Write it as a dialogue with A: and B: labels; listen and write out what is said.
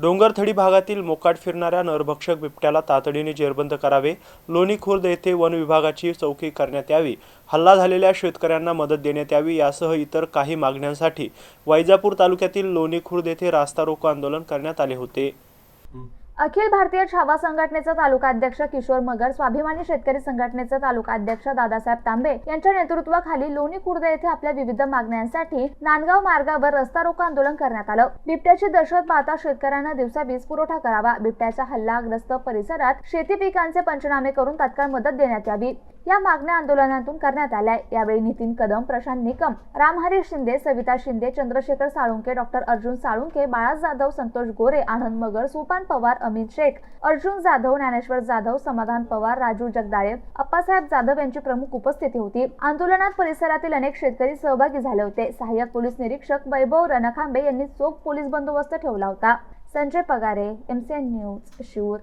A: डोंगरथडी भागातील मोकाट फिरणाऱ्या नरभक्षक बिबट्याला तातडीने जेरबंद करावे. लोणी खुर्द येथे वन विभागाची चौकी करण्यात यावी. हल्ला झालेल्या शेतकऱ्यांना मदत देण्यात यावी यासह इतर काही मागण्यांसाठी वैजापूर तालुक्यातील लोणी खुर्द येथे रास्ता रोको आंदोलन करण्यात आले होते.
B: अखिल भारतीय छावा संघटनेचा तालुका अध्यक्ष किशोर मगर स्वाभिमानी शेतकरी संघटनेचे तालुका अध्यक्ष दादासाहेब तांबे यांच्या नेतृत्वाखाली लोणी खुर्द येथे आपल्या विविध मागण्यांसाठी नांदगाव मार्गावर रस्ता रोको आंदोलन करण्यात आलं. बिबट्याची दहशत पाहता शेतकऱ्यांना दिवसा वीज पुरवठा करावा बिबट्याच्या हल्लाग्रस्त परिसरात शेती पिकांचे पंचनामे करून तात्काळ मदत देण्यात यावी. या मागण्या आंदोलनातून करण्यात आल्या. यावेळी नितीन कदम प्रशांत निकम रामहरी शिंदे सविता शिंदे चंद्रशेखर साळुंके डॉक्टर अर्जुन साळुंके बाळा जाधव संतोष गोरे आनंद मगर सुपान पवार अमित शेख अर्जुन जाधव ज्ञानेश्वर जाधव समाधान पवार राजू जगदाळे अप्पासाहेब जाधव यांची प्रमुख उपस्थिती होती. आंदोलनात परिसरातील अनेक शेतकरी सहभागी झाले होते. सहाय्यक पोलीस निरीक्षक वैभव रणखांबे यांनी चोख पोलीस बंदोबस्त ठेवला होता. Sanjay Pagare MCN news Shivur